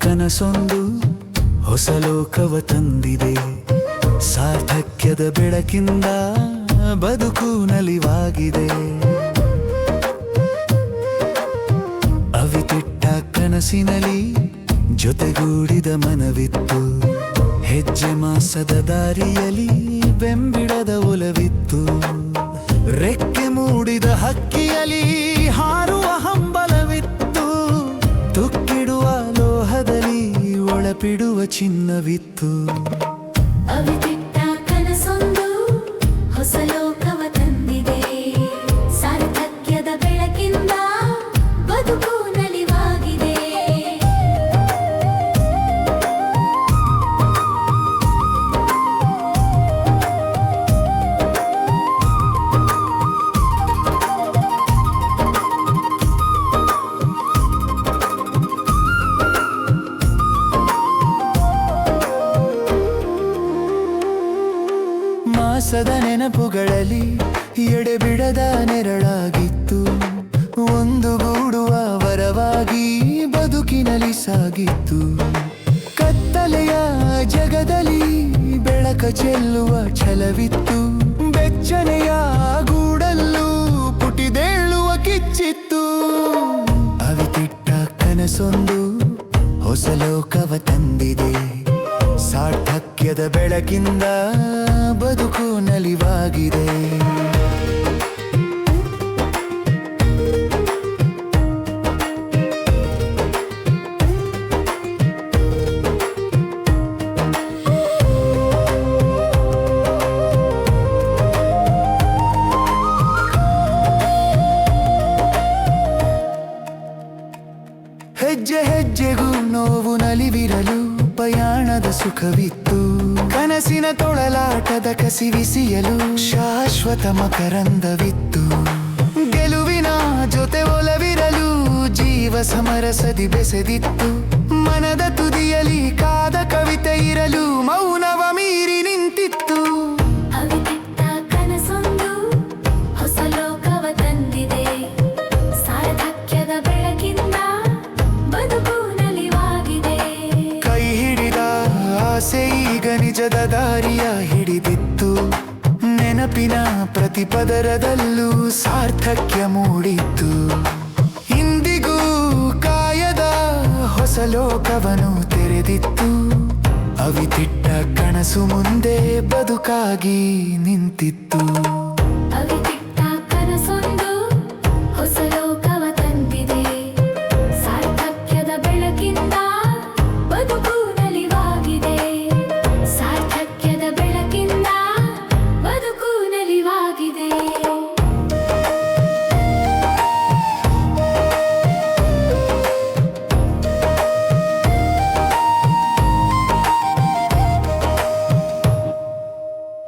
ಕನಸೊಂದು ಹೊಸ ಲೋಕವ ತಂದಿದೆ. ಸಾರ್ಥಕ್ಯದ ಬೆಳಕಿಂದ ಬದುಕು ನಲಿವಾಗಿದೆ. ಅವಿತಿಟ್ಟ ಕನಸಿನಲ್ಲಿ ಜೊತೆಗೂಡಿದ ಮನವಿತ್ತು. ಹೆಜ್ಜೆ ಮಾಸದ ದಾರಿಯಲ್ಲಿ ಬೆಂಬಿಡದ ಒಲವಿತ್ತು. ರೆಕ್ಕೆ ಮೂಡಿದ ಹಕ್ಕಿಯಲ್ಲಿ ಹಾರುವ ಹಂಬಲವಿತ್ತು ಒಳಪಿಡುವ ಚಿನ್ನವಿತ್ತು ಅವಿತಿಟ್ಟ ಕನಸೊಂದು ಮಾಸದ ನೆನಪುಗಳಲ್ಲಿ ಎಡೆಬಿಡದ ನೆರಳಾಗಿತ್ತು. ಒಂದು ಗೂಡುವ ವರವಾಗಿ ಬದುಕಿನಲ್ಲಿ ಸಾಗಿತ್ತು. ಕತ್ತಲೆಯ ಜಗದಲ್ಲಿ ಬೆಳಕ ಚೆಲ್ಲುವ ಛಲವಿತ್ತು. ಬೆಚ್ಚನೆಯ ಗೂಡಲ್ಲೂ ಪುಟಿದೇಳುವ ಕಿಚ್ಚಿತ್ತು. ಅವಿತಿಟ್ಟ ಕನಸೊಂದು ಹೊಸ ಲೋಕವ ತಂದಿದೆ. ಸಾರ್ಥಕ್ಯದ ಬೆಳಕಿಂದ ಬದುಕು ನಲಿವಾಗಿದೆ. ಹೆಜ್ಜೆ ಹೆಜ್ಜೆಗೂ ನೋವು ನಲಿವಿರಲು ಪ್ರಯಾಣದ ಸುಖವಿತ್ತು. ಕನಸಿನ ತೊಳಲಾಟದ ಕಸಿವಿಸಿಯಲು ಶಾಶ್ವತ ಮಕರಂದವಿತ್ತು. ಗೆಲುವಿನ ಜೊತೆ ಒಲವಿರಲು ಜೀವ ಸಮರಸದಿ ಬೆಸೆದಿತ್ತು. ಮನದ ತುದಿಯಲಿ ಕಾದ ಕವಿತೆ ನಿಜದ ದಾರಿಯ ಹಿಡಿದಿತ್ತು. ನೆನಪಿನ ಪ್ರತಿ ಪದರದಲ್ಲೂ ಸಾರ್ಥಕ್ಯ ಮೂಡಿತ್ತು. ಇಂದಿಗೂ ಕಾಯದ ಹೊಸ ಲೋಕವನ್ನು ತೆರೆದಿತ್ತು. ಅವಿತಿಟ್ಟ ಕನಸು ಮುಂದೆ ಬದುಕಾಗಿ ನಿಂತಿತ್ತು.